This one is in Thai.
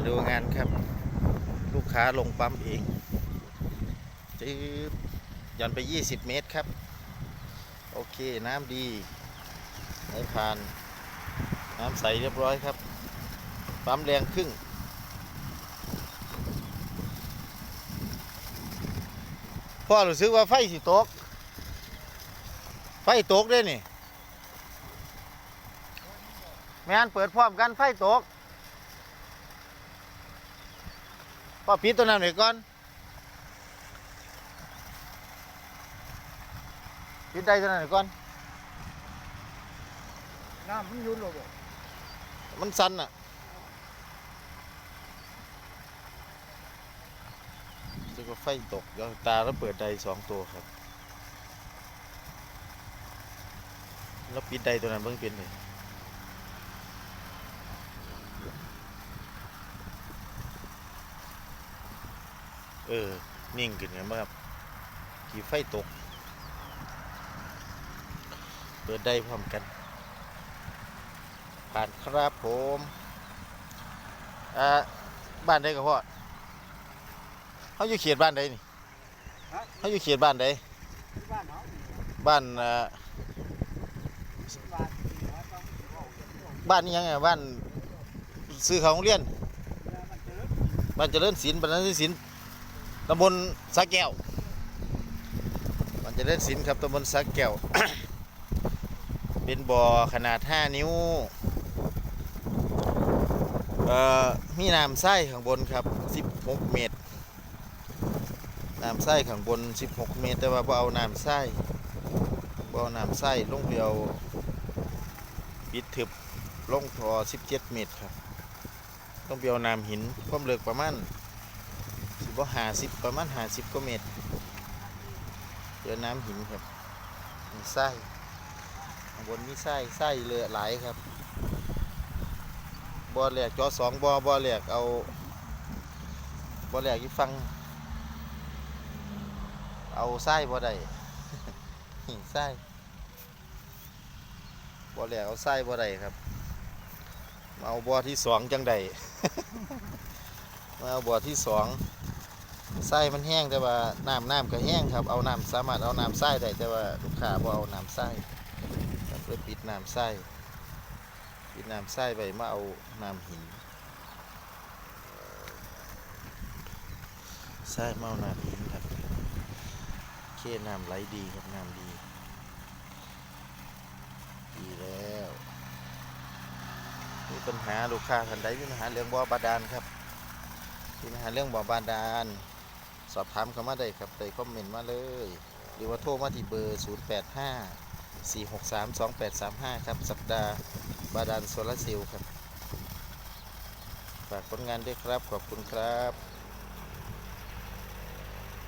มาดูงานครับ ลูกค้าลงปั๊มเองจืบหย่อนไป 20 เมตรครับ โอเคน้ำดีไหลผ่าน น้ำใสเรียบร้อยครับ ปั๊มแรงครึ่งพ่อรู้สึกว่าไฟสิตก ไฟตกเด้วยนี่แม่นเปิดพร้อมกันไฟตก พ่อปิดตัวนั้นไว้ก่อนปิดได้ตัวนั้นไว้ก่อนน้ำมันยุ่นหรอบ่มันสั่นอะรู้สึกว่าไฟตกเดี๋ยวตาแล้วเปิดไดสองตัวครับ แล้วปิดไดตัวนั้นเบิ่งเป็นเลย เออ นิ่งขึ้นกันบ้างครับกี่ไฟตก เปิดได้พร้อมกัน ผ่านครับผมอ่าบ้านใดก็พ่อเขาอยู่เขตบ้านใดนี่เขาอยู่เขตบ้านใดบ้านเฮาบ้านอ่าบ้านบ้านนี่ยังไงบ้านซื้อเขาโรงเรียนมันเจริญบ้านเจริญศิลป์บ้านเจริญศิลป์ ตำบลสาแก้วบ้านเจริญศิลป์ครับตำบลสาแก้ว เป็นบ่อขนาด 5 นิ้ว เอ่อ มีน้ำไส้ข้างบนครับ 16 เมตร น้ำไส้ข้างบน 16 เมตร แต่ว่าบ่เอาน้ำไส้บ่เอาน้ำไส้ลงไปเอาปิดทึบลงพอ17 เมตรครับ ต้องไปเอาน้ำหินความลึกประมาณ สิบ่หาสิบประมาณหาสิบกว่าเมตรเจอน้ำหินครับมีไส้ข้างบนมีไส้ไส้เลือหลายครับบ่อแหลกจอสองบ่อบ่อแหลกเอาบ่อแหลกที่ฟัง เอาไส้บ่ได้หินไส้บ่อแหลกเอาไส้บ่ได้ครับมาเอาบ่อที่สองจังใดมาเอาบ่อที่สอง ไส้มันแห้งแต่ว่าน้ำน้ำก็แห้งครับเอาน้ำสามารถเอาน้ำไส้ได้แต่ว่าลูกค้าบ่เอาน้ำไส้ครับเลยปิดน้ำไส้ปิดน้ำไส้ไปมาเอาน้ำหินไส้มาเอาน้ำหินครับเคน้ำไหลดีครับน้ำดีดีแล้วมีปัญหาลูกค้าท่านใดมีปัญหาเรื่องบ่อบาดาลครับมีปัญหาเรื่องบ่อบาดาล สอบถามเข้ามาได้ครับได้คอมเมนต์มาเลย หรือว่าโทรมาที่เบอร์ 085 463 2835 ครับ สัปดาห์บาดาลโซลาร์เซลล์ครับ ฝากผลงานด้วยครับ ขอบคุณครับ